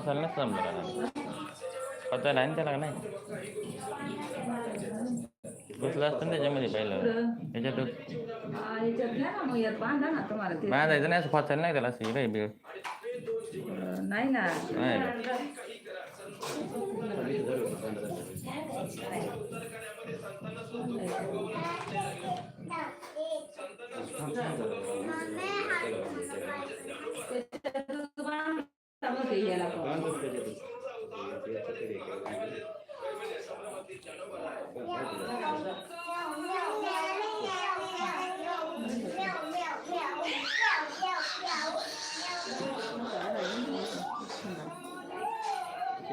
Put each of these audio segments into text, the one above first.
फसायला नाही जमलं का नाही फसायला आहे ना त्याला नाही? घुसलं असतं ना त्याच्यामध्ये पहिलं. त्याच्यात याच्यात घ्या ना मग यात बांधा ना तुम्हाला ते बांधायचं नाही असं फसायला नाही त्याला असं रे बिळ? नाही ना. नाही त्याच्यात बांधा मग ते याला पण.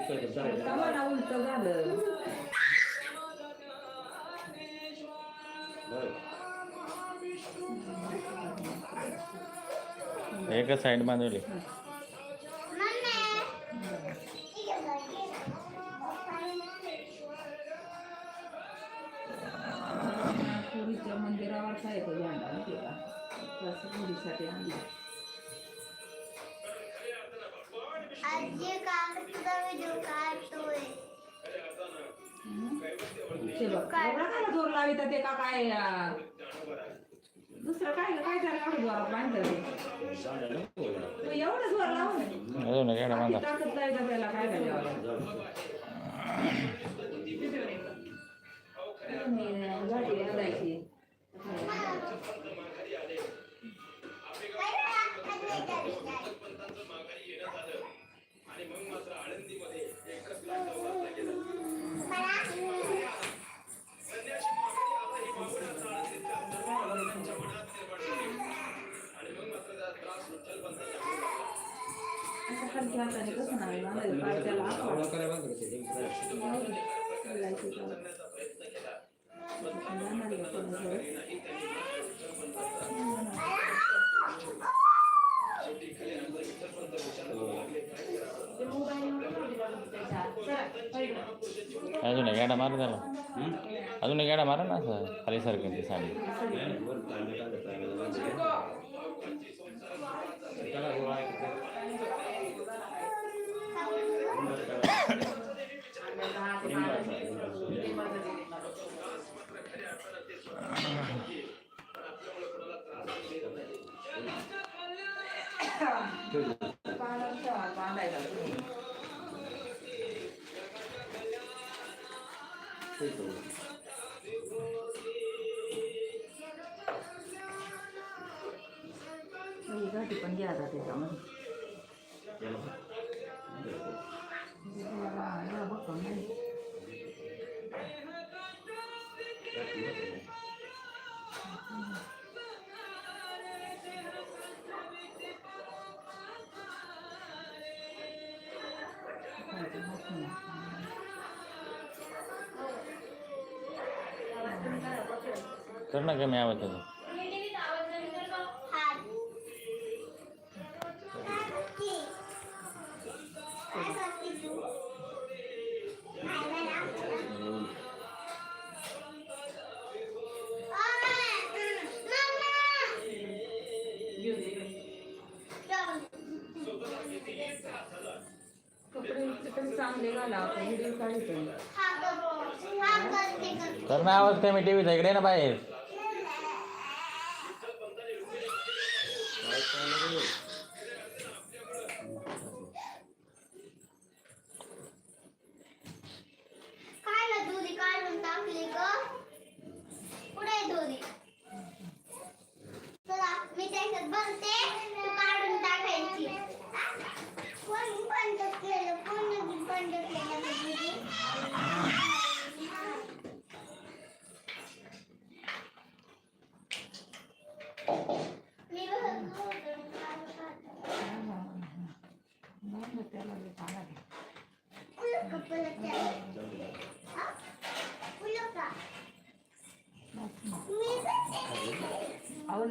कमाला उलट झालं एकच साईड बांधवली. पुरीसाठी आणला जोर लावित ते का काय दुसरं काय काय त्याला एवढं जोरात बांधलं एवढं जोर लावून. काय झालं? अजून एक येडा मारा त्याला अजून एक येडा मारा ना असं खाली सारखं ती साडी पायाला ही कर ना कमी आवाज त्याचा कर ना आवाज कमी टीव्हीचा इकडे ना बाहेर.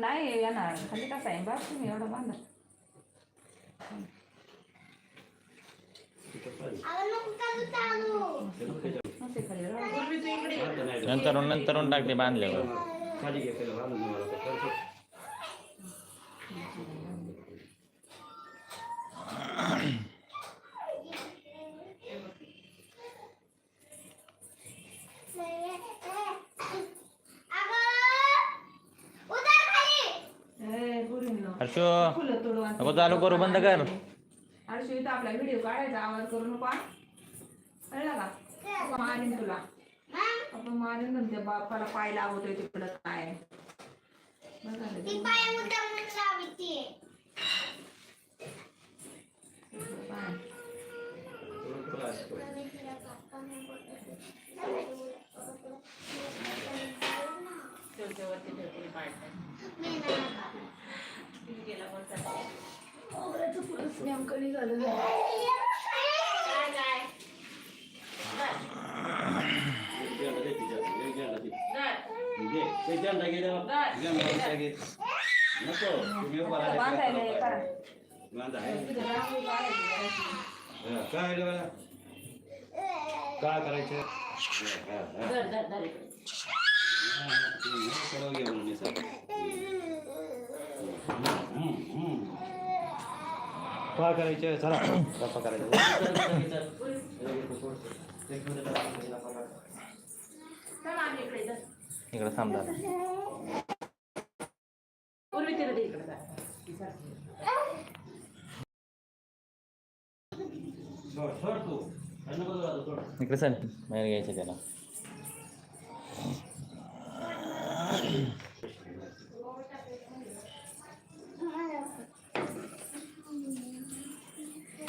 नाही येणार. खाली कसा आहे बस तुम्ही एवढं बांधा. नंतर नंतर टाकते बांधल्यावर हर्षो फुलं तोडून नको चालू करू, बंद कर. आपला व्हिडिओ काढायचा. आवाज करू नको? कळलं का? पप्पा मारीन तुला. आपण मारीन तुमच्या बापाला पाय लावतोय तिकडं काय. पाय लावते पाय. नेमकं निघालं काय काय करायचं हे काय करायचे चला. गप्पा करायचं इकडे थांबला इकडे सांग बाहेर घ्यायचं त्याला.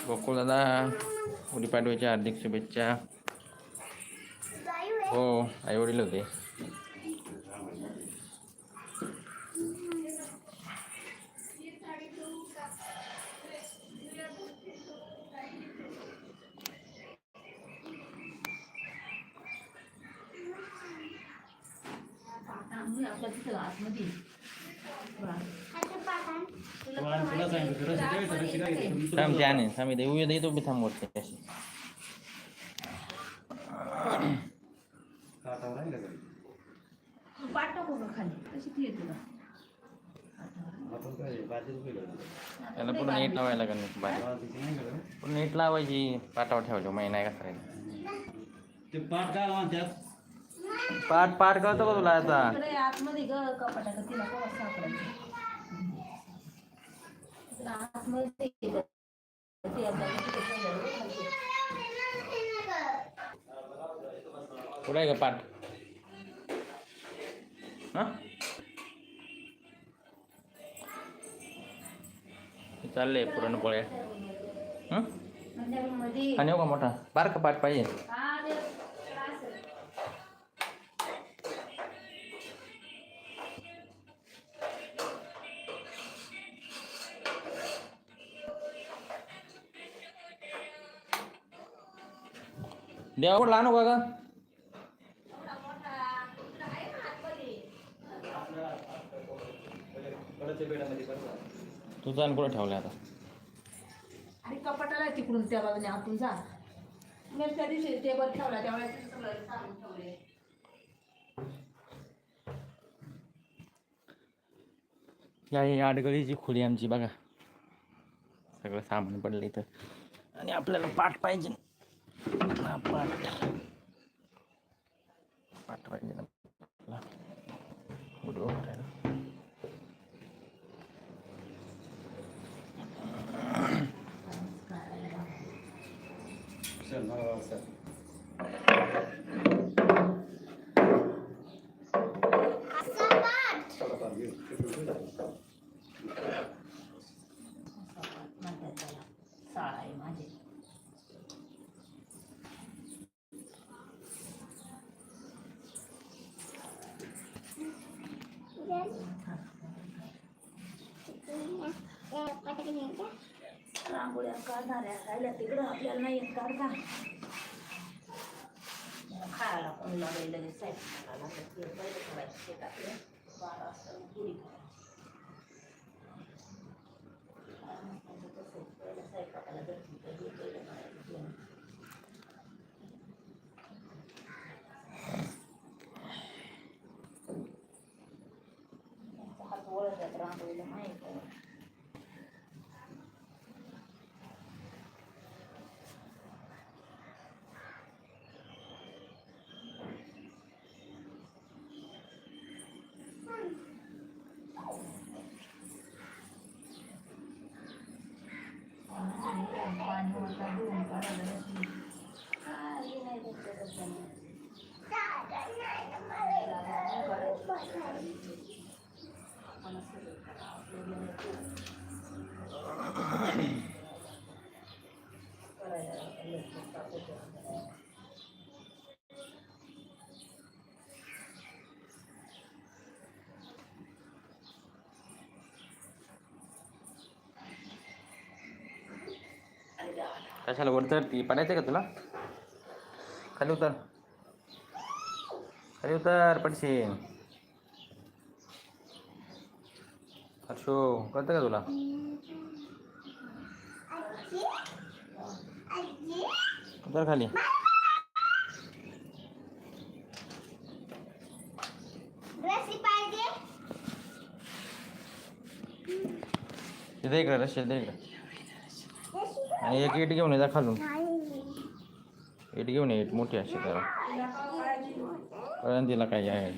गोकुळ दादा गुढीपाडव्याच्या हार्दिक शुभेच्छा हो आई वडील होते आम्ही आपल्या तिथं आतमध्ये थांब त्याने थांब इथे उद्या येतो बी थांब वरती अशी काठावर आहे का घरी? पाठ नको का खाली कशी ती येते तुला आपण काय बाजी रुपये घालतो. त्याला पुढे नीट लावायला लागेल नीट बाहेर बाजीची नाही घालत. पुढे नीट लावायची पाटावर ठेवायची महिना काय करायचं ते पाठ काय म्हणतात पाठ पाठ कळतो का तुला आता इकडे आतमध्ये ग कपाटात तिला कवा सापडायचं इकडे आतमध्ये ग. ते आपल्याला तिथे ठेवलेलं बघ खाली. कुठे आहे का पाठ. हा? चाललंय पुरणपोळ्या आणि हो का मोठा? बारका पाठ पाहिजे. देवा कुठला आणू का ग कडच्या बेडामध्ये पडतात. तुझा आणि कुठं ठेवला आता? आणि कपाटाला आहे तिकडून त्या बाजूने आपण जा. मी त्या दिवशी टेबल ठेवला त्यावेळेस तिथे सगळं सामान ठेवलंय. या ही आडगळीची खोली आमची बघा. सगळं सामान पडलं इथं. आणि आपल्याला पाठ पाहिजे. हा, पाठ पाठ पाहिजे ना आपल्याला. उडवं भरायला. चल, हो, चल. असा पाठ चला, चला, घेऊ. तिकडून घेऊ दादा. म्हणतात त्याला. साळा आहे माझी रांगोळ्या काढणाऱ्या राहिल्या तिकडं आपल्याला नाही येत काढता खायला पण लागेल लगेच साईड लागेल. लागलं पहिले करायचं ते टाकलं बारा वाजता पुरी करायची तसं पहिलं स्वयंपाकाला घरची तर हे पहिलं करायचं जेवण. त्यांचा हात वळतात रांगोळीला माहीत आहे पाणी होता धुवून काढायला कशाला वर चढती पडायचं का तुला? खाली उतर. खाली उतर पडशील. हर्षो कळतं का तुला? उतर खाली. इकडे रशी इकडे. आणि एक इट घेऊन ये जा खालून. इट घेऊन ये इट मोठी अशी काढायची? कळण तिला काय आहे.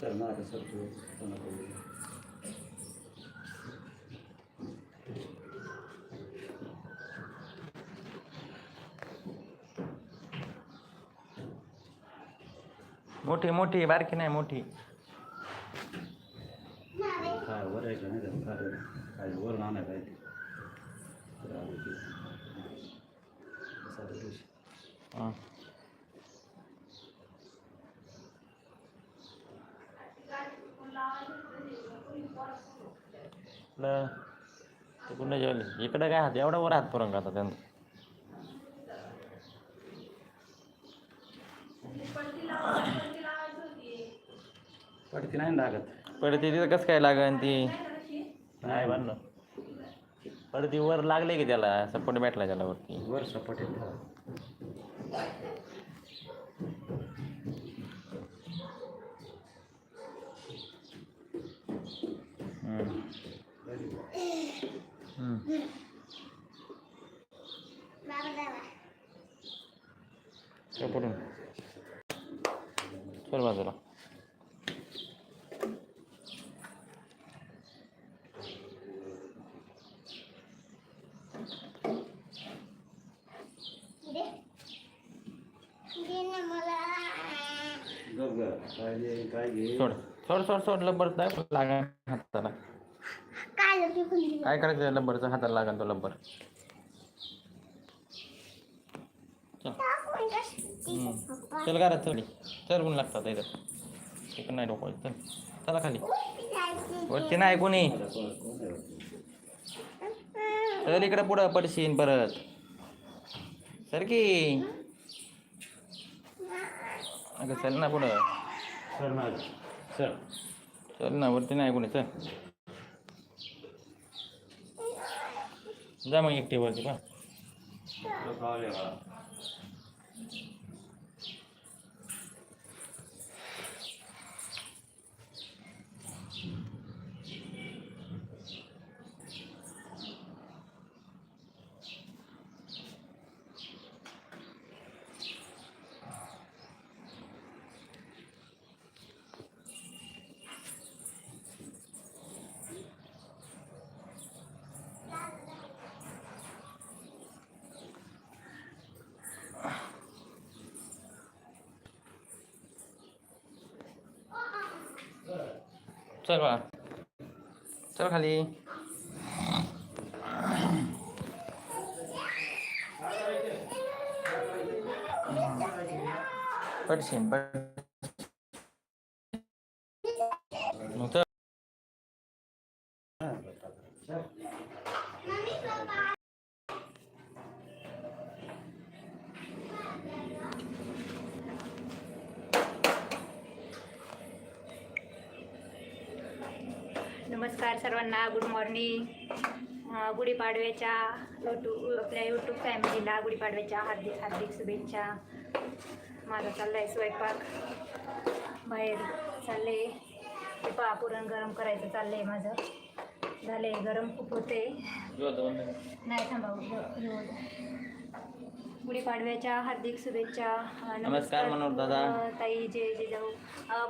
सर मागं मोठी मोठी बारकी नाही मोठी. काय वर आहे का नाही काय काय वर नाणार काय ते तर आलं की. असं आलं की. हं. आपलं ते कुठं जेवले इकडं काय हात एवढा वर हात पुरंग आता त्यांचा पडती नाही ना लागत. पडते तिथं कसं काय लागन ती? नाही बनलं पडती वर लागले की त्याला सपोर्ट भेटला त्याला वरती. वर सपाट आहे हम्म. हम्म. बाबा बाबा चल पुढून. चल बाजूला. दे. दे ना मला. गप ग काय घे काय घे? सोड. सोड सोड सोड. लब्बर नाही लागन हाताला. काय लोकी खुली काय करायचं? त्या लब्बरचं हाताला लागन तो लब्बर चल टाकून कशी हम्म. चल घरात चल. चल ऊन लागतात इथं. इकडं नाही डोकं चल चला खाली. वरती नाही कोणी. कोण कोण? चल इकडं पुढं पडशीन परत. सर की. अगं चल ना पुढं. सर माग. सर चल ना वरती नाही कोणी. चल. जा मग एकटी वरती का चल बा चल खाली पडशीन पड मॉर्निंग गुढीपाडव्याच्या यूट्यूब आपल्या यूट्यूब फॅमिलीला गुढीपाडव्याच्या हार्दिक हार्दिक शुभेच्छा. माझा चालला आहे स्वयंपाक. बाहेर चालले ते पहा पुरण गरम करायचं चाललं आहे माझं. झाले गरम खूप होते नाही थांबा. गुढीपाडव्याच्या हार्दिक शुभेच्छा. नमस्कार मनोहर दादा. ताई जय जिजाऊ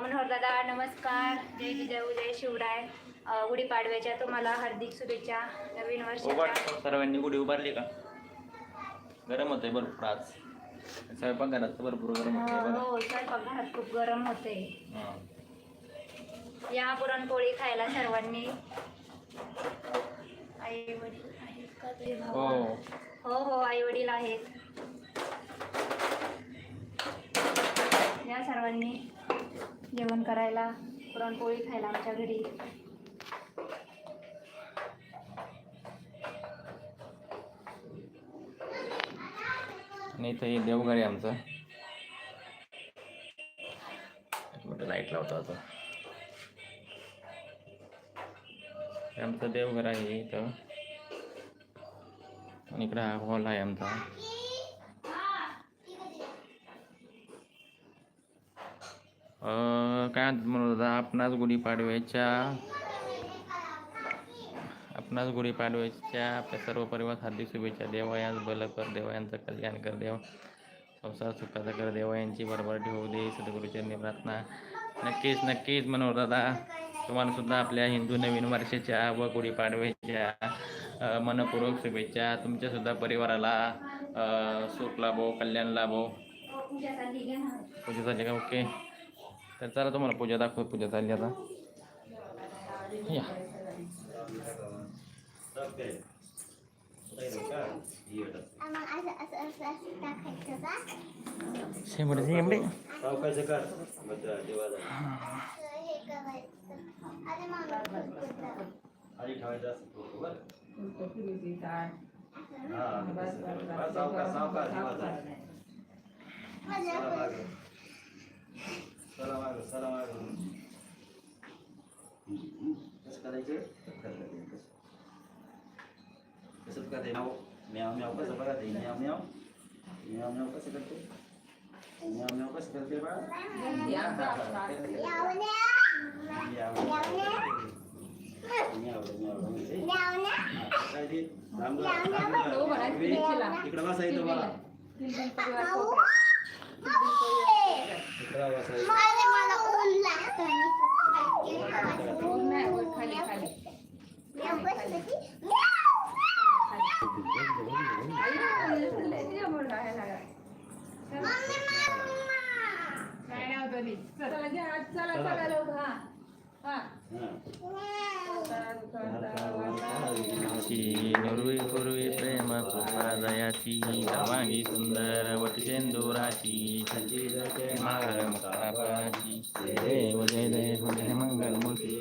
मनोहर दादा नमस्कार. जय जिजाऊ जय शिवराय. गुढीपाडव्याच्या तुम्हाला हार्दिक शुभेच्छा नवीन वर्षाच्या. सर्वांनी गुढी उभारली का? गरम होतंय भरपूर आज. स्वयंपाकघरात भरपूर गरम हो स्वयंपाकघरात खूप गरम होते हा. या पुरणपोळी खायला सर्वांनी आई वडील आहेत का तुझे भाऊ? हो. हो हो आई वडील आहेत. या सर्वांनी जेवण करायला पुरणपोळी खायला आमच्या घरी. आणि इथं हे देवघर आहे आमचं. मोठं लाइट लावतो आता. आमचं देवघर आहे इथं. आणि इकडं हा हॉल आहे आमचा. काय म्हणत होता? आपणास गुढीपाडव्याच्या आपणास गुढीपाडव्याच्या आपल्या सर्व परिवार हार्दिक शुभेच्छा. देवायांस बल कर देवायांचं कल्याण कर देव संसार सुखाचा कर देवायांची भरभराटी होऊ दे. सद्गुरूचरणी प्रार्थना. नक्कीच नक्कीच मनोहर तुम्हालासुद्धा तुम्हाला सुद्धा आपल्या हिंदू नवीन वर्षाच्या व गुढीपाडव्याच्या मनपूर्वक शुभेच्छा. तुमच्यासुद्धा परिवाराला सुख लाभो कल्याण लाभो. पूजा पूजा झाली का? ओके. तर चला तुम्हाला पूजा दाखव पूजा झाली आता. या. मग असं असं असं असं टाकायचं का शेंबडे शेंबडे सावकाश कर करायचं अरे ठेवायचं असं थोडं बरं फिरवते काय हा बस, बस, बस. बस, सावकाश सावकाश देवाचा माझ्या चला मागं. चला मागं, चला मागं. कसं करायचं कसं करायचं कसं कसं करते म्याव म्याव म्याव कसं बघा ते म्याव म्याव म्याव म्याव कसं करते म्याव म्याव कसं करते बा यावण्या म्याव म्याव म्याव म्हणजे यावण्या काय ते थांब म्याव, म्याव, थांब म्याव. उभं राहा, इकडे खिडकीला. इकडे बसायचं बघा भाऊ भाऊ इकडे बसायचं माझे मला ऊन लागतं ऊन नाही, वर खाली खाली काय नाव तरी चला घ्या चला चला. लवकर हा. हा. ची नुरवी पूर्वी प्रेम कृपा दयाची सुंदर वटचेंदुराची मंगल मूर्ती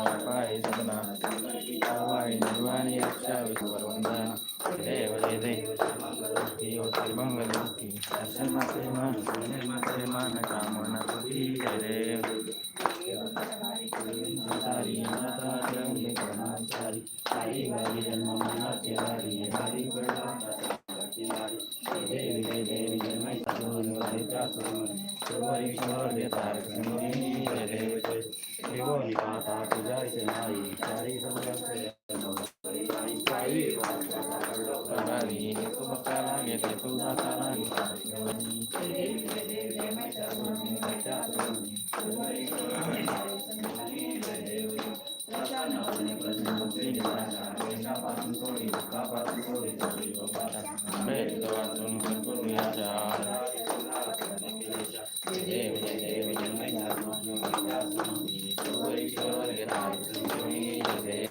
देव जय देव जय प्रेमे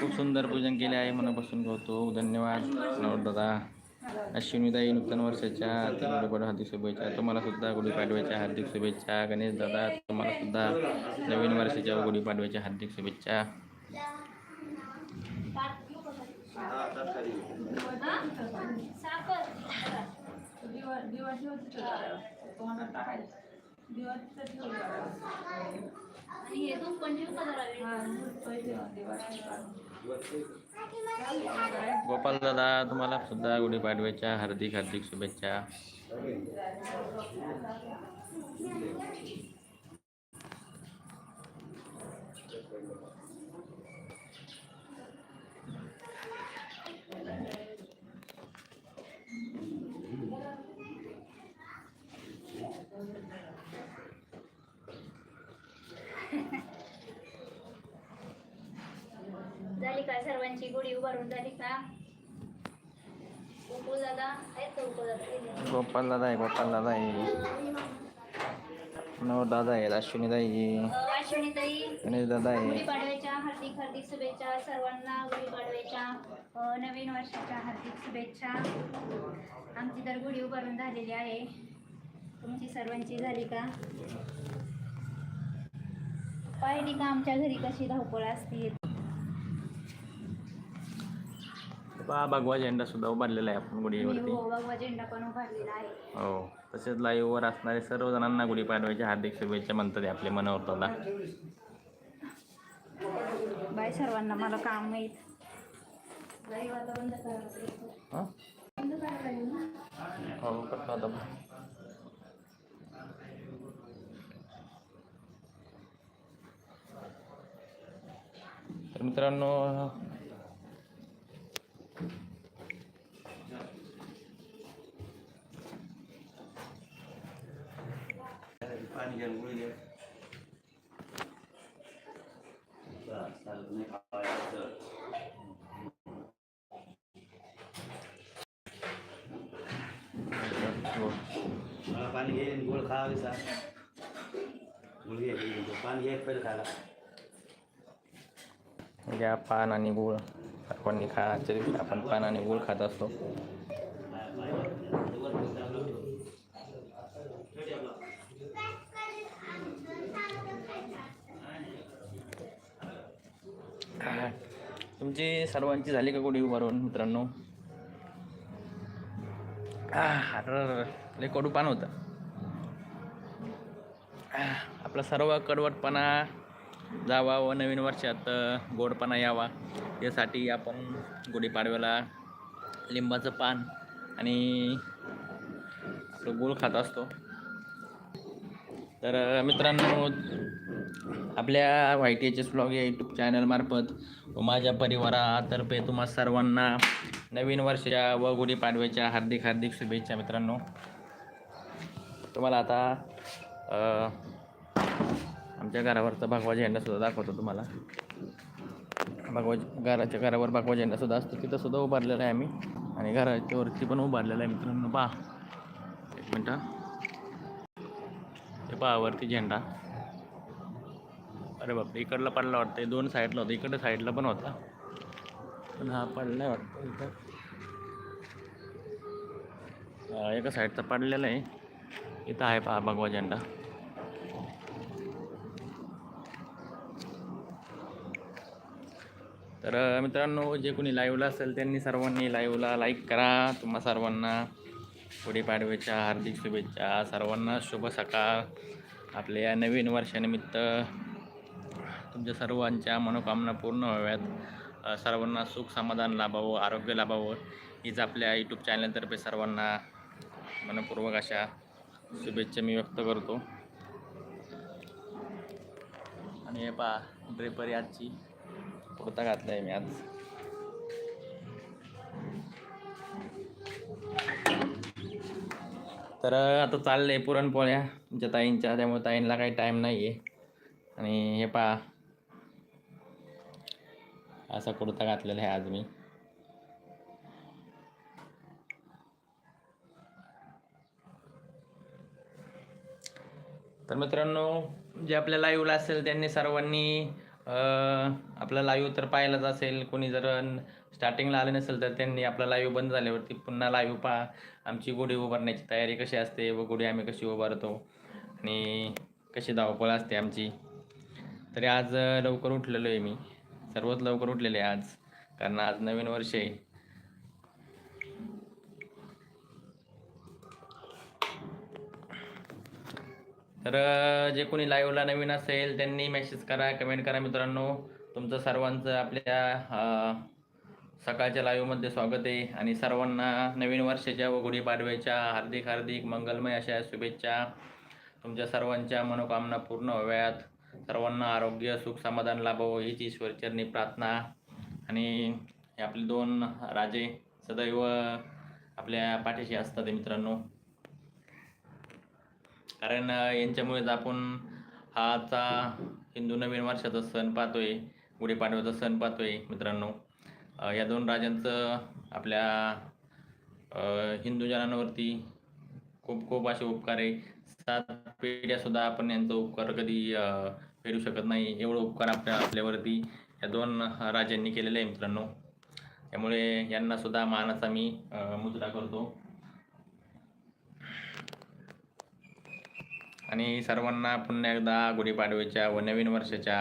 खूप सुंदर पूजन केले आहे मनापासून करतो धन्यवाद. नवद दादा अश्विनीताई नूतन वर्षाच्या हार्दिक गुढीपाडवा हार्दिक शुभेच्छा. तुम्हाला सुद्धा गुढीपाडव्याच्या हार्दिक शुभेच्छा. गणेश दादा तुम्हाला सुद्धा नवीन वर्षाच्या गुढीपाडव्याच्या हार्दिक शुभेच्छा. हा, तोंडात टाकायचं. गोपाल दादा तुम्हाला सुद्धा गुढीपाडव्याच्या हार्दिक हार्दिक शुभेच्छा सर्वांची गुढी उभारून झाली का? उपू दादा आहेत का गोपाल दादा आहे गोपाल दादा आहे दादा आहे. अश्विनीताई अश्विनीताई गणेश दादा आहे हार्दिक हार्दिक शुभेच्छा सर्वांना. गुढीपाडव्याच्या अ, नवीन वर्षाच्या हार्दिक शुभेच्छा. आमची तर गुढी उभारून झालेली आहे. तुमची सर्वांची झाली का? पाहिली का आमच्या घरी कशी धावपळ असते? पहा भगवा झेंडा सुद्धा उभारलेला आहे आपण गुढीवरती. हो भगवा झेंडा पण उभारलेला आहे. हो तसेच लाईव्हवर असणारे सर्व जणांना गुढीपाडव्याच्या हार्दिक शुभेच्छा म्हणतात आपले दादा बाय सर्वांना मला काम माहीत हं? हो तर मित्रांनो पाणी घ्या गुळी घ्या. बस, चालत नाही खावायचं. मला पाणी घे गोळ खा विसा गुळ घे पाणी घे पहिले खायला. घ्या पान आणि गुळ. आपण खा आजच्या आपण पान आणि गुळ खात असतो. तुमची सर्वांची झाली का कोणी उभारून मित्रांनो? लय कडू पान होतं. आपला सर्व कडवटपणा जावा व नवीन वर्षात गोडपणा यावा. यासाठी आपण गुढीपाडव्याला लिंबाचं पान आणि आपलं गूळ खात असतो. तर मित्रांनो आपल्या Y T H S blog या यूट्यूब चॅनलमार्फत माझ्या परिवारातर्फे तुम्हा सर्वांना नवीन वर्षाच्या व गुढीपाडव्याच्या हार्दिक हार्दिक शुभेच्छा मित्रांनो. तुम्हाला आता आमच्या घरावरचा भगवा झेंडासुद्धा दाखवतो तुम्हाला. भगवा घराच्या घरावर भगवा झेंडासुद्धा असतो. तिथंसुद्धा उभारलेला आहे आम्ही आणि घराच्या वरती पण उभारलेला आहे मित्रांनो. पहा एक मिनटं. ते पहा वरती झेंडा. अरे बापरे इकडला पडला वाटतं. दोन साईडला होता. इकडं साईडला पण होता. पण हा पडलाय वाटतं इथं. एका साईडचा पडलेला आहे. इथं आहे पहा भगवा झेंडा. तर मित्रांनो जे कोणी लाईव्हला असेल त्यांनी सर्वांनी लाईव्हला लाईक करा. तुम्हा सर्वांना गुढीपाडव्याच्या हार्दिक शुभेच्छा. सर्वांना शुभ सकाळ. आपल्या या नवीन वर्षानिमित्त तुमच्या सर्वांच्या मनोकामना पूर्ण व्हाव्यात. सर्वांना सुख समाधान लाभावं आरोग्य लाभावं. हीच आपल्या यूट्यूब चॅनलतर्फे सर्वांना मनपूर्वक अशा शुभेच्छा मी व्यक्त करतो. आणि हे पहा ड्रेपरी आजची कुर्ता घातला आहे मी आज. तर आता चाललं आहे पुरणपोळ्या. तुमच्या ताईंच्या त्यामुळे ताईंना काही टाईम नाही आहे आणि हे पहा असा कुर्ता घातलेला आहे आज मी. तर मित्रांनो जे आपल्या लाईव्हला असेल त्यांनी सर्वांनी आपला लाईव्ह तर पाहिलाच असेल. कोणी जर स्टार्टिंगला आलं नसेल तर त्यांनी आपला लाईव्ह बंद झाल्यावरती पुन्हा लाईव्ह पहा. आमची गुढी उभारण्याची तयारी कशी असते व गुढी आम्ही कशी उभारतो आणि कशी धावपळ असते आमची. तरी आज लवकर उठलेलो आहे मी. सर्वच लवकर उठलेले आहे आज कारण आज नवीन वर्ष आहे. तर जे कोणी लाईव्हला नवीन असेल त्यांनी मेसेज करा कमेंट करा मित्रांनो. तुमचं सर्वांचं आपल्या सकाळच्या लाईव्हमध्ये स्वागत आहे. आणि सर्वांना नवीन वर्षाच्या व गुढीपाडव्याच्या हार्दिक हार्दिक मंगलमय अशा शुभेच्छा. तुमच्या सर्वांच्या मनोकामना पूर्ण व्हाव्यात. सर्वांना आरोग्य सुख समाधान लाभावं हीच ईश्वरचरणी प्रार्थना. आणि हे आपले दोन राजे सदैव आपल्या पाठीशी असतात मित्रांनो. कारण यांच्यामुळेच आपण हा आजचा हिंदू नवीन वर्षाचा सण पाहतोय गुढीपाडव्याचा सण पाहतोय मित्रांनो. या दोन राजांचं आपल्या हिंदू जनांवरती खूप खूप असे उपकार आहे. सात पिढ्यासुद्धा आपण यांचा उपकार कधी फेरू फेडू शकत नाही. एवढं उपकार आपल्या आपल्यावरती या दोन राजांनी केलेले आहे मित्रांनो. त्यामुळे यांना सुद्धा मानाचा मी मुजरा करतो. आणि सर्वांना पुन्हा एकदा गुढीपाडव्याच्या व नवीन वर्षाच्या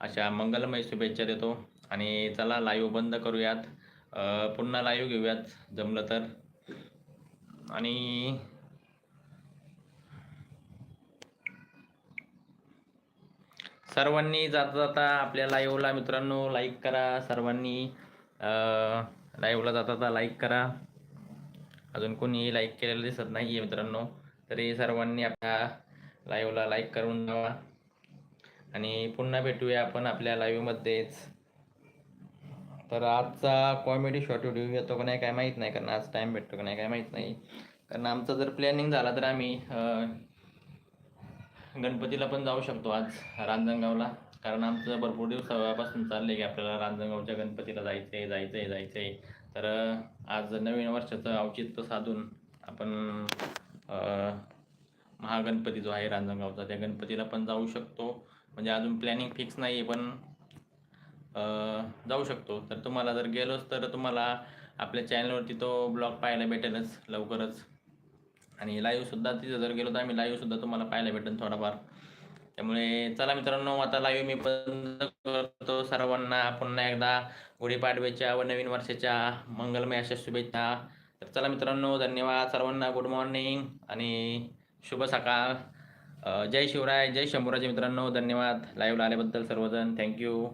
अशा मंगलमय शुभेच्छा देतो. आणि चला लाईव्ह बंद करूयात. पुन्हा लाईव्ह घेऊयात. जमलं तर. आणि सर्वांनी जाता जाता आपल्या लाईव्हला मित्रांनो लाईक करा. सर्वांनी लाईव्हला जाता जाता लाईक करा. अजून कोणीही लाईक केलेलं दिसत नाही आहे मित्रांनो तरी सर्वांनी आपल्या लाईव्हला लाईक करून द्यावा आणि पुन्हा भेटूया आपण आपल्या लाईव्हमध्येच तर आजचा कॉमेडी शॉर्ट व्हिडिओ येतो का नाही काय माहीत नाही कारण आज टाईम भेटतो का नाही काय माहीत नाही. कारण आमचं जर प्लॅनिंग झाला तर आम्ही गणपतीला पण जाऊ शकतो आज रांजणगावला. कारण आमचं भरपूर दिवसापासून चाललं आहे की आपल्याला रांजणगावच्या गणपतीला जायचं आहे जायचं आहे जायचं आहे तर आज नवीन वर्षाचं औचित्य साधून आपण महागणपती जो आहे रांजणगावचा त्या गणपतीला पण जाऊ शकतो. म्हणजे अजून प्लॅनिंग फिक्स नाही आहे पण जाऊ शकतो. तर तुम्हाला जर गेलोच तर तुम्हाला आपल्या चॅनलवरती तो ब्लॉग पाहायला भेटेलच लवकरच. आणि लाईव्हसुद्धा तिथं जर गेलो तर आम्ही लाईव्हसुद्धा तुम्हाला पाहायला भेटेल थोडाफार. त्यामुळे चला मित्रांनो आता लाईव्ह मी बंद करतो सर्वांना. पुन्हा एकदा गुढीपाडव्याच्या व नवीन वर्षाच्या मंगलमय अशा शुभेच्छा. तर चला मित्रांनो धन्यवाद सर्वांना. गुड मॉर्निंग आणि शुभ सकाळ. जय शिवराय जय शंभूराजे मित्रांनो. धन्यवाद. लाईव्हला आल्याबद्दल सर्वजण. थँक्यू